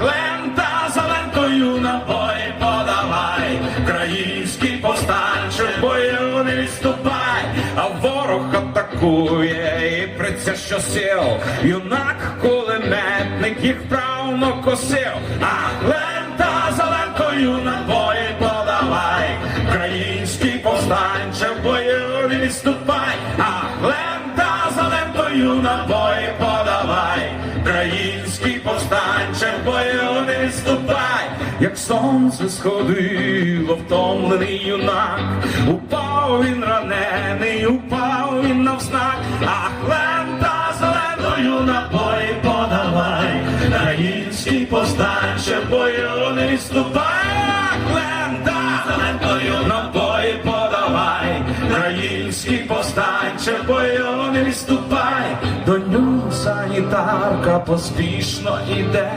лента за лентою набої подавай, український повстанче в бою не відступай, а ворог атакує і приця що сил, юнак кулеметник їх правно косив, а лента за лентою набої подавай, український повстанче в бою не відступай, а лента за лентою набої подавай, український повстанче в бою не відступай, як сонце сходило, втомлений юнак, упав він ранений, упав він навзнак, ах, лента зеленою набої подавай, український повстанче в бою не відступай, ах, лента зеленою набої подавай, український повстанче в бою не відступай, до нього санітарка поспішно іде.